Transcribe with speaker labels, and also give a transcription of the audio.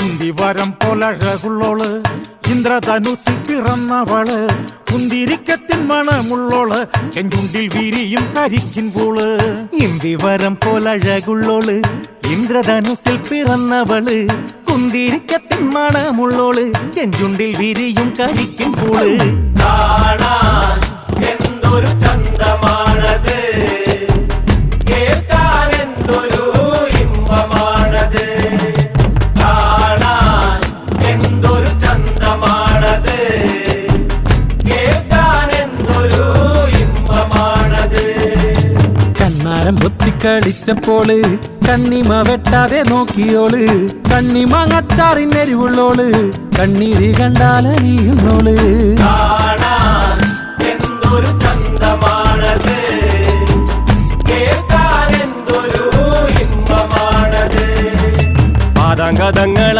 Speaker 1: കുന്തിവരം പോലഴകുള്ളോൾ ഇന്ദ്രധനുസിൽ പിറന്നവൾ. കുന്തിരിക്കത്തിൻ മണമുള്ളോൾ. ചെഞ്ചുണ്ടിൽ വിരിയും കരിക്കിൻ പൂൾ.
Speaker 2: ഇന്ദിവരം പോലഴകുള്ളോൾ ഇന്ദ്രധനുസിൽ പിറന്നവൾ. കുന്തിരിക്കത്തിൻ മണമുള്ളോൾ. ചെഞ്ചുണ്ടിൽ വിരിയും കരിക്കിൻ പൂൾ.
Speaker 3: കാണാൻ
Speaker 2: കണ്ണാരം പൊത്തിക്കളിച്ചപ്പോൾ കണ്ണിമ വെട്ടാതെ നോക്കിയോൾ കണ്ണിമാങ്ങച്ചാറിനെരിവുള്ളോൾ കണ്ണീര്
Speaker 3: കണ്ടാലറിയുന്നോൾ എന്തൊരു ചന്തമാണത് കേൾക്കാൻ എന്തൊരു ഇമ്പമാണത്.